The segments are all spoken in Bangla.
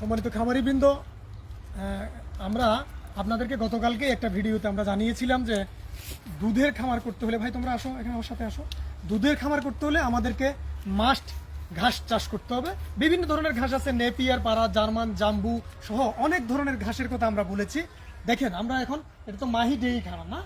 সম্মানিত খামারি বৃন্দ আমরা আপনাদেরকে গতকালকে একটা ভিডিওতে আমরা জানিয়েছিলাম যে দুধের খামার করতে হলে, ভাই তোমরা আসো, এখানে আমার সাথে আসো। দুধের খামার করতে হলে আমাদেরকে মাস্ট ঘাস চাষ করতে হবে। বিভিন্ন ধরনের ঘাস আছে, নেপিয়ার পাড়া, জার্মান, জাম্বু সহ অনেক ধরনের ঘাসের কথা আমরা বলেছি। দেখেন, আমরা এখন, এটা তো মাহি ডেইরি খামার না?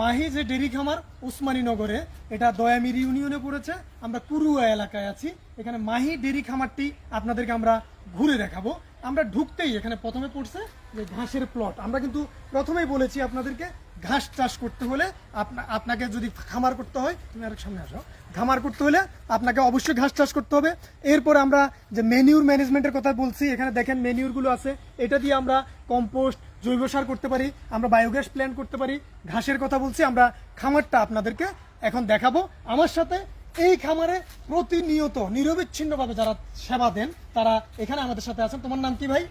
মাহি যে ডেরি খামার উসমানীনগরে এটা দয়ামির ইউনিয়নে পড়েছে। আমরা কুরুয়া এলাকায় আছি। এখানে মাহি ডেরি খামারটি আপনাদেরকে আমরা ঘুরে দেখাবো। আমরা ঢুকতেই এখানে প্রথমে পড়ছে যে ঘাসের প্লট আমরা কিন্তু প্রথমেই বলেছি আপনাদেরকে ঘাস চাষ করতে হলে আপনা- আপনাকে যদি খামার করতে হয়, তুমি আরেক সামনে আসো, খামার করতে হলে আপনাকে অবশ্যই ঘাস চাষ করতে হবে। এরপর আমরা যে মেনিউর ম্যানেজমেন্টের কথা বলছি, এখানে দেখেন মেনিউরগুলো আছে। এটা দিয়ে আমরা কম্পোস্ট জৈব সার করতে পারি, আমরা বায়োগ্যাস প্ল্যান করতে পারি। ঘাসের কথা বলছি, আমরা খামারটা আপনাদেরকে এখন দেখাবো। আমার সাথে এই খামারে প্রতিনিয়ত নিরবিচ্ছিন্নভাবে যারা সেবা দেন তারা এখানে আমাদের সাথে আছেন। তোমার নাম কি ভাই?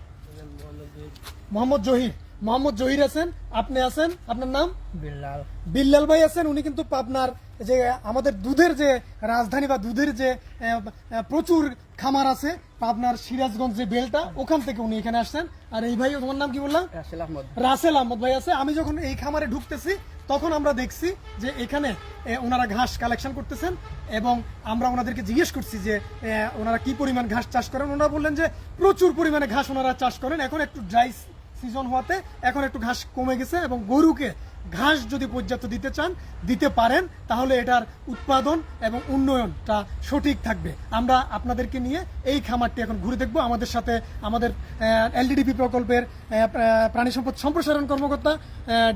মোহাম্মদ জহির। মোহাম্মদ জহির আছেন আপনি আছেন আপনার নাম? বিল্লাল। বিল্লাল ভাই আছেন উনি কিন্তু পাবনার যে আমাদের দুধের যে রাজধানী বা দুধের যে প্রচুর খামার আছে পাবনার সিরাজগঞ্জ যে বেলটা ওখান থেকে উনি এখানে আসছেন। আর এই ভাই তোমার নাম কি বললাম? রাসেল আহমদ। রাসেল আহমদ ভাই আছে। আমি যখন এই খামারে ঢুকতেছি তখন আমরা দেখছি যে এখানে ওনারা ঘাস কালেকশন করতেছেন এবং আমরা ওনাদেরকে জিজ্ঞেস করছি যে ওনারা কি পরিমাণ ঘাস চাষ করেন? ওনারা বললেন যে প্রচুর পরিমাণে ঘাস ওনারা চাষ করেন। এখন একটু ড্রাই সিজন হওয়াতে এখন একটু ঘাস কমে গেছে এবং গরুকে ঘাস যদি পর্যাপ্ত দিতে চান, দিতে পারেন, তাহলে এটার উৎপাদন এবং উন্নয়নটা সঠিক থাকবে। আমরা আপনাদেরকে নিয়ে এই খামারটি এখন ঘুরে দেখব। আমাদের সাথে আমাদের এলডিডিপি প্রকল্পের প্রাণী সম্পদ সম্প্রসারণ কর্মকর্তা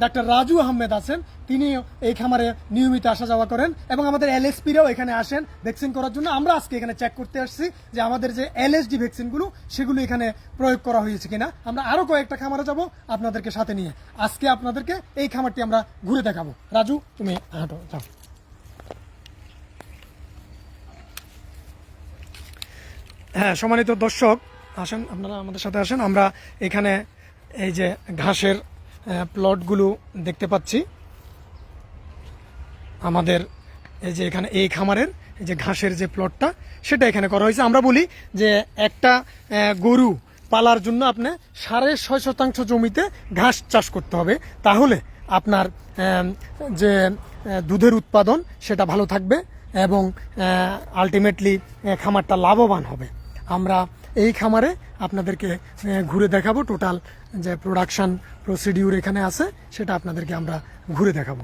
ডাক্তার রাজু আহমেদ আছেন। তিনি এই খামারে নিয়মিত আসা যাওয়া করেন এবং আমাদের এলএসপিরাও এখানে আসেন ভ্যাকসিন করার জন্য। আমরা আজকে এখানে চেক করতে আসছি যে আমাদের যে এলএসডি ভ্যাকসিনগুলো, সেগুলো এখানে প্রয়োগ করা হয়েছে কিনা। আমরা আরও কয়েকটা খামারে যাব আপনাদেরকে সাথে নিয়ে। আজকে আপনাদেরকে এই খামারটি আমরা ঘুরে দেখাবো। রাজু, তুমি হাঁটো, যাও। হ্যাঁ সম্মানিত দর্শক, আসেন, আপনারা আমাদের সাথে আসেন। আমরা এখানে এই যে ঘাসের প্লটগুলো দেখতে পাচ্ছি। আমাদের এই যে এখানে এই খামারের যে ঘাসের যে প্লটটা সেটা এখানে করা হয়েছে। আমরা বলি যে একটা গরু পালার জন্য আপনি সাড়ে ছয় শতাংশ জমিতে ঘাস চাষ করতে হবে। তাহলে আপনার যে দুধের উৎপাদন, সেটা ভালো থাকবে এবং আলটিমেটলি খামারটা লাভবান হবে। আমরা এই খামারে আপনাদেরকে ঘুরে দেখাবো টোটাল যে প্রোডাকশান প্রসিডিউর এখানে আছে, সেটা আপনাদেরকে আমরা ঘুরে দেখাবো।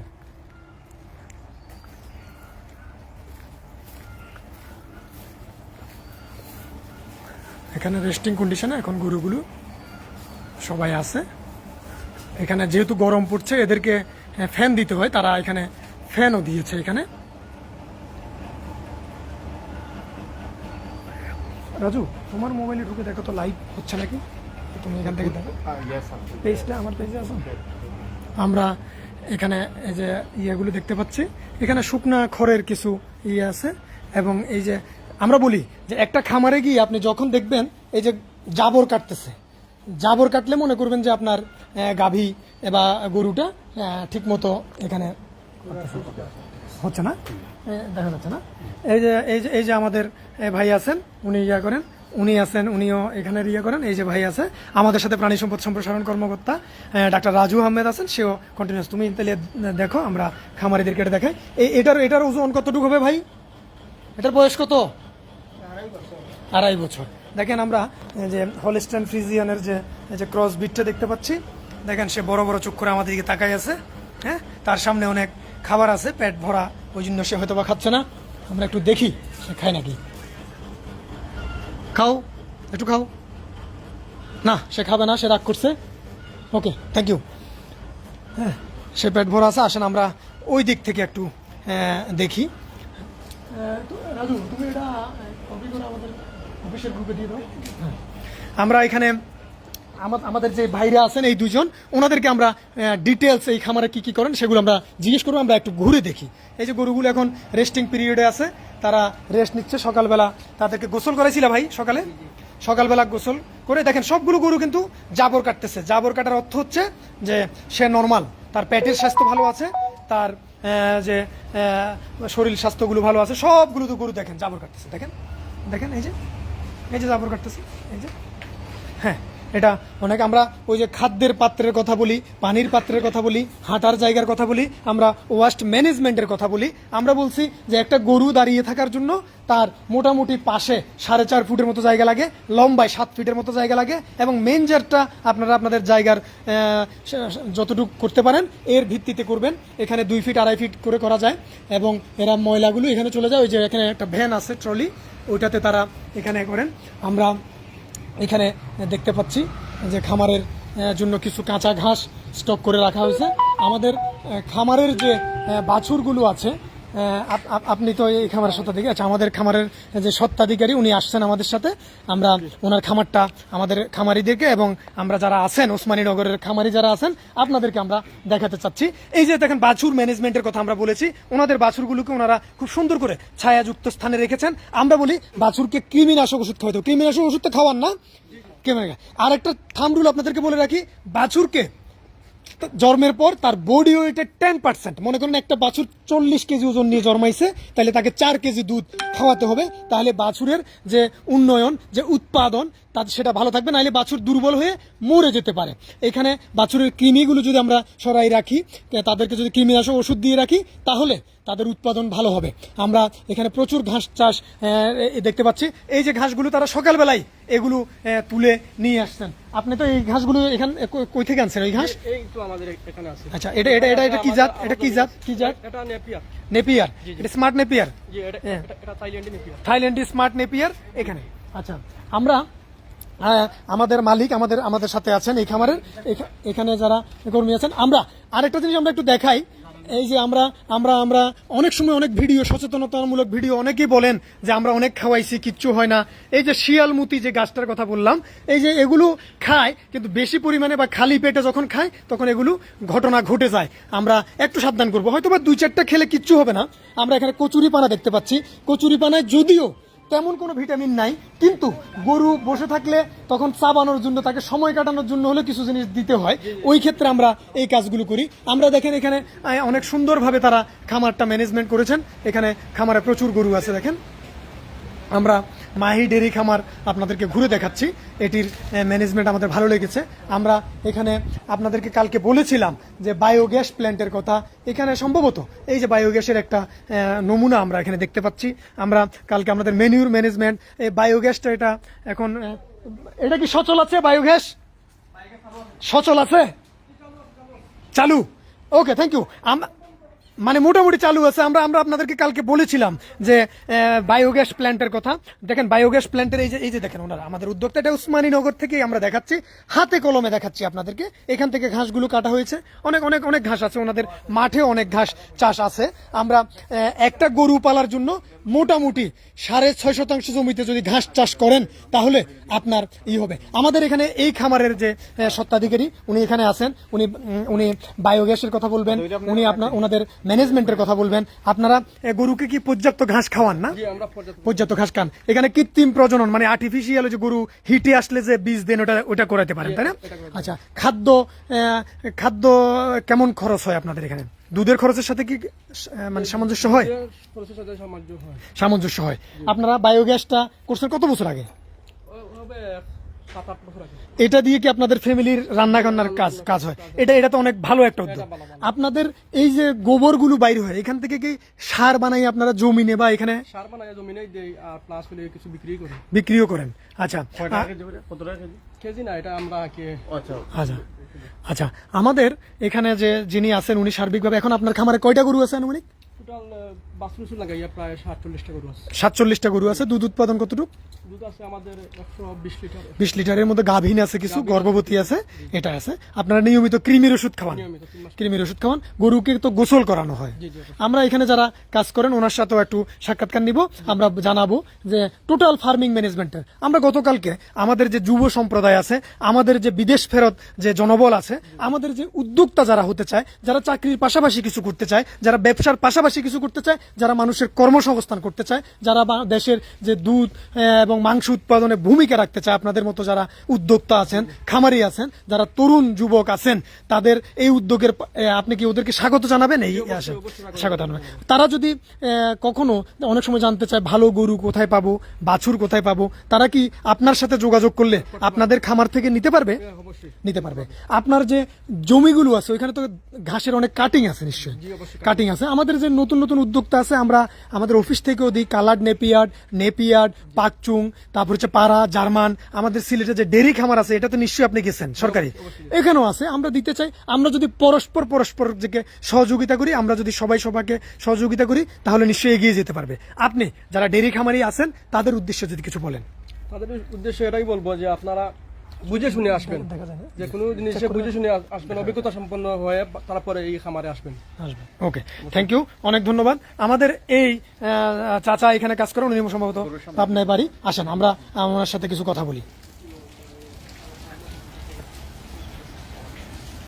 এখানে রেস্টিং কন্ডিশনে এখন গরুগুলো সবাই আছে। এখানে যেহেতু গরম পড়ছে এদেরকে ফ্যান দিতে হয়। তারা এখানে ফ্যানও দিয়েছে এখানে। রাজু তোমার মোবাইলে ঢুকে দেখো তো লাইভ হচ্ছে নাকি? তুমি এখান থেকে দেখো। পেজটা আমার পেজে আছে? আমরা এখানে এই যে ইয়েগুলো দেখতে পাচ্ছি। এখানে শুকনা খড়ের কিছু ইয়ে আছে। এবং এই যে আমরা বলি যে একটা খামারে গিয়ে আপনি যখন দেখবেন এই যে জাবর কাটতেছে। জাবর কাটলে মনে করবেন যে আপনার গাভী বা গরুটা ঠিক মতো এখানে হচ্ছে না? দেখা যাচ্ছে না? এই যে এই যে এই যে আমাদের ভাই আছেন, উনি ইয়া করেন, উনি আছেন, উনিও এখানে ইয়ে করেন, এই যে ভাই আছে। আমাদের সাথে প্রাণী সম্পদ সম্প্রসারণ কর্মকর্তা ডাক্তার রাজু আহমেদ আছেন, সেও কন্টিনিউস তুমি তাহলে দেখো, আমরা খামারিদেরকে এটা দেখাই। এই এটার এটার ওজন কতটুকু হবে ভাই? এটার বয়স কত? আড়াই বছর। দেখেন আমরা যে হলিস্টান ফ্রিজিয়ানের যে যে ক্রস বিটটা দেখতে পাচ্ছি, দেখেন সে বড় বড় চোখ করে আমাদের দিকে তাকাই আছে হ্যাঁ? তার সামনে অনেক খাবার আছে, পেট ভরা, ওই জন্য সে হয়তো বা খাচ্ছে না। আমরা একটু দেখি সে খায় নাকি। খাও, একটু খাও। না, সে খাবে না, সে রাগ করছে। ওকে থ্যাংক ইউ হ্যাঁ সে পেট ভরা আছে, আসেন আমরা ওই দিক থেকে একটু দেখি। রাজু, তুমি এটা কপি করে আমাদের। আমরা এখানে আমাদের যে ভাইরা আছেন এই দুজন, ওনাদেরকে আমরা ডিটেলস এই খামারে কি কি করেন সেগুলো আমরা জিজ্ঞেস করব, আমরা একটু ঘুরে দেখি। এই যে গরুগুলো এখন রেস্টিং পিরিয়ডে আছে, তারা রেস্ট নিচ্ছে সকালবেলা। তাদেরকে গোসল করেছিল ভাই সকালে? সকালবেলা গোসল করে দেখেন, সবগুলো গরু কিন্তু জাবর কাটতেছে। জাবর কাটার অর্থ হচ্ছে যে সে নর্মাল তার পেটের স্বাস্থ্য ভালো আছে, তার যে শরীর স্বাস্থ্যগুলো ভালো আছে, সবগুলো তো গরু দেখেন, জাবর কাটতেছে। দেখেন দেখেন এই যে। এই যে জাবর কাটতেছে, এই যে। হ্যাঁ এটা অনেক আমরা ওই যে খাদ্যের পাত্রের কথা বলি, পানির পাত্রের কথা বলি, হাঁটার জায়গার কথা বলি, আমরা ওয়াস্ট ম্যানেজমেন্টের কথা বলি। আমরা বলছি যে একটা গরু দাঁড়িয়ে থাকার জন্য তার মোটামুটি পাশে সাড়ে চার ফুটের মতো জায়গা লাগে, লম্বায় সাত ফিটের মতো জায়গা লাগে এবং মেনজারটা আপনারা আপনাদের জায়গার যতটুকু করতে পারেন, এর ভিত্তিতে করবেন। এখানে দুই ফিট, আড়াই ফিট করে করা যায় এবং এরা ময়লাগুলো এখানে চলে যায়। ওই যে এখানে একটা ভ্যান আছে, ট্রলি। ওইটাতে তারা এখানে করেন। আমরা এখানে দেখতে পাচ্ছি যে খামারের জন্য কিছু কাঁচা ঘাস স্টক করে রাখা হয়েছে। আমাদের খামারের যে বাছুরগুলো আছে আপনি তো এই খামারের সত্ত্বাধিকারী আচ্ছা আমাদের খামারের যে সত্ত্বাধিকারী উনি আসছেন আমাদের সাথে। আমরা ওনার খামারটা আমাদের খামারিদেরকে এবং আমরা যারা আছেন ওসমানীনগরের খামারি যারা আছেন আপনাদেরকে আমরা দেখাতে চাচ্ছি। এই যে দেখেন বাছুর ম্যানেজমেন্টের কথা আমরা বলেছি। ওনাদের বাছুরগুলোকে ওনারা খুব সুন্দর করে ছায়াযুক্ত স্থানে রেখেছেন। আমরা বলি বাছুরকে কৃমিনাশক ওষুধ খাওয়াতে। কৃমিনাশক ওষুধ তো খাওয়ান না? কেমন আর একটা থামরুল আপনাদেরকে বলে রাখি বাছুরকে জন্মের পর তার বডি ওয়েটের টেন পার্সেন্ট মনে করেন একটা বাছুর চল্লিশ কেজি ওজন নিয়ে জন্মাইছে, তাহলে তাকে চার কেজি দুধ খাওয়াতে হবে। তাহলে বাছুরের যে উন্নয়ন, যে উৎপাদন তার সেটা ভালো থাকবে নাহলে বাছুর দুর্বল হয়ে মরে যেতে পারে। এখানে বাছুরের কৃমিগুলো যদি আমরা সরাই রাখি তাদেরকে যদি কৃমিনাশক ওষুধ দিয়ে রাখি তাহলে তাদের উৎপাদন ভালো হবে। আমরা এখানে প্রচুর ঘাস চাষ দেখতে পাচ্ছি। এই যে ঘাসগুলো তারা সকালবেলায় এগুলো তুলে নিয়ে আসছেন। আপনি তো এই ঘাসগুলো এখান কই- থেকে আনছেন ওই ঘাস? এই তো আমাদের এখানে আছে। আচ্ছা এটা এটা এটা এটা কি জাত? এটা কি জাত? কি জাত? এটা নেপিয়ার। নেপিয়ার? এটা স্মার্ট নেপিয়ার? জি এটা হ্যাঁ। এটা- এটা নেপিয়ার। থাইল্যান্ড স্মার্ট নেপিয়ার এখানে। আচ্ছা আমরা আহ, আমাদের মালিক আমাদের আমাদের সাথে আছেন এই খামারের। এখানে যারা কর্মী আছেন আমরা আরেকটা জিনিস আমরা একটু দেখাই। এই যে আমরা আমরা আমরা অনেক সময় অনেক ভিডিও সচেতনতামূলক ভিডিও অনেকেই বলেন যে আমরা অনেক খাওয়াইছি কিচ্ছু হয় না। এই যে শিয়ালমুতি যে গাছটার কথা বললাম এই যে এগুলো খায় কিন্তু বেশি পরিমাণে বা খালি পেটে যখন খায় তখন এগুলো ঘটনা ঘটে যায়। আমরা একটু সাবধান করব। হয়তো বা দুই চারটা খেলে কিচ্ছু হবে না। আমরা এখানে কচুরি পানা দেখতে পাচ্ছি। কচুরি পানায় যদিও তেমন কোনো ভিটামিন নাই, কিন্তু গরু বসে থাকলে তখন চাবানোর জন্য, তাকে সময় কাটানোর জন্য হলে কিছু জিনিস দিতে হয়। ওই ক্ষেত্রে আমরা এই কাজগুলো করি। আমরা দেখেন এখানে অনেক সুন্দরভাবে তারা খামারটা ম্যানেজমেন্ট করেছেন। এখানে খামারে প্রচুর গরু আছে, দেখেন। আমরা মাহি ডেরি খামার আপনাদেরকে ঘুরে দেখাচ্ছি। এটির ম্যানেজমেন্ট আমাদের ভালো লেগেছে। আমরা এখানে আপনাদেরকে কালকে বলেছিলাম যে বায়োগ্যাস প্ল্যান্টের কথা। এখানে সম্ভবত এই যে বায়োগ্যাসের একটা নমুনা আমরা এখানে দেখতে পাচ্ছি। আমরা কালকে আমাদের মেনিউর ম্যানেজমেন্ট এই বায়োগ্যাসটা এটা এখন এটা কি সচল আছে বায়োগ্যাস সচল আছে? চালু। ওকে থ্যাংক ইউ মানে মোটামুটি চালু আছে। আমরা আমরা আপনাদেরকে কালকে বলেছিলাম যে বায়োগ্যাস প্ল্যান্টের কথা। দেখেন বায়োগ্যাস প্ল্যান্টের এই যে এই যে দেখেন ওনারা আমাদের উদ্যোক্তা এটা উসমানীনগর থেকেই আমরা দেখাচ্ছি। হাতে কলমে দেখাচ্ছি আপনাদেরকে। এখান থেকে ঘাসগুলো কাটা হয়েছে। অনেক অনেক অনেক ঘাস আছে। ওনাদের মাঠে অনেক ঘাস চাষ আছে। আমরা একটা গরু পালার জন্য মোটামুটি সাড়ে ছয় শতাংশ জমিতে যদি ঘাস চাষ করেন তাহলে আপনার ই হবে। আমাদের এখানে এই খামারের যে আহ, স্বত্বাধিকারী উনি এখানে আছেন। উনি উনি বায়োগ্যাসের কথা বলবেন। উনি আপনার ওনাদের ম্যানেজমেন্টের কথা বলবেন। আপনারা গরুকে কি পর্যাপ্ত ঘাস খাওয়ান না? পর্যাপ্ত ঘাস খান। এখানে কৃত্রিম প্রজনন মানে আর্টিফিশিয়াল যে গরু হিটে আসলে যে বীজ দেন ওটা ওটা করাতে পারেন তাই না? আচ্ছা খাদ্য খাদ্য কেমন খরচ হয় আপনাদের এখানে? দুধের খরচের সাথে কি মানে সামঞ্জস্য হয়? হয়। সামঞ্জস্য হয়। আপনারা বায়োগ্যাসটা করছেন কত বছর আগে? এটা দিয়ে কি আপনাদের ফ্যামিলির রান্না বান্নার কাজ কাজ হয়? এটা এটা তো অনেক ভালো একটা উদ্যোগ। আপনাদের এই যে গোবরগুলো বাইরে হয় এখান থেকে কি সার বানাই আপনারা জমিনে বা এখানে? সার বানায় জমিনে দেই আর প্লাস হলে কিছু বিক্রি করি। বিক্রিও করেন। আচ্ছা কেজি না এটা আমরা কে আচ্ছা। আচ্ছা আমাদের এখানে যে যিনি আছেন উনি সার্বিকভাবে এখন আপনার খামারে কয়টা গরু আছে আনুমানিক? টোটাল বাসরুসু লাগাইয়া প্রায় সাতচল্লিশটা গরু আছে। সাতচল্লিশটা গরু আছে দুধ উৎপাদন কতটুকু? দুধ আছে আমাদের একশো বিশ লিটার। বিশ লিটারের মধ্যে গাভীন আছে কিছু গর্ভবতী আছে এটা আছে। আপনারা নিয়মিত কৃমির ওষুধ খাওয়ান। কৃমির ওষুধ খাওয়ান। গরুকে তো গোসল করানো হয়। আমরা এখানে যারা কাজ করেন ওনার সাথেও একটু সাক্ষাৎকার নিব। আমরা জানাব যে টোটাল ফার্মিং ম্যানেজমেন্টের আমরা গতকালকে আমাদের যে যুব সম্প্রদায় আছে আমাদের যে বিদেশ ফেরত যে জনবল আছে আমাদের যে উদ্যোক্তা যারা হতে চায় যারা চাকরির পাশাপাশি কিছু করতে চায় যারা ব্যবসার পাশাপাশি কিছু করতে চায় যারা মানুষের কর্মসংস্থান করতে চায় যারা বা- দেশের যে দুধ এবং মাংস উৎপাদনে ভূমিকা রাখতে চায় আপনাদের মতো যারা উদ্যোক্তা আছেন খামারি আছেন যারা তরুণ যুবক আছেন তাদের এই উদ্যোগের আপনি কি ওদেরকে স্বাগত জানাবেন? এই আসেন। স্বাগত জানাবেন। তারা যদি কখনো অনেক সময় জানতে চায় ভালো গরু কোথায় পাবো বাছুর কোথায় পাবো তারা কি আপনার সাথে যোগাযোগ করলে আপনাদের খামার থেকে নিতে পারবে? হ্যাঁ, নিতে পারবে। আপনার যে জমিগুলো আছে ওইখানে তো ঘাসের অনেক কাটিং আছে নিশ্চয়ই। কাটিং আছে। আমাদের যে নতুন নতুন উদ্যোক্তা আছে আমরা আমাদের অফিস থেকেও দিই কালার্ড নেপিয়ার্ড নেপিয়ার্ড পাকচুং তারপর হচ্ছে পাড়া জার্মান আমাদের সিলেটে যে ডেরি খামার আছে এটা তো নিশ্চয়ই আপনি গেছেন সরকারি। এখানেও আছে আমরা দিতে চাই আমরা যদি পরস্পর পরস্পর যে সহযোগিতা করি আমরা যদি সবাই সবাইকে সহযোগিতা করি তাহলে নিশ্চয়ই এগিয়ে যেতে পারবে। আপনি যারা ডেরি খামারি আছেন তাদের উদ্দেশ্যে যদি কিছু বলেন। তাদের উদ্দেশ্যে এটাই বলব যে আপনারা বুঝে শুনে আসবেন। যে কোনো জিনিসে বুঝে শুনে আসবেন। অভিজ্ঞতা সম্পন্ন হয়ে তারপরে এই খামারে আসবেন। আসবেন। ওকে থ্যাংক ইউ অনেক ধন্যবাদ। আমাদের এই আহ, চাচা এখানে কাজ করেন উনি সম্ভবত আপনার বাড়ি। আসেন আমরা আমার সাথে কিছু কথা বলি।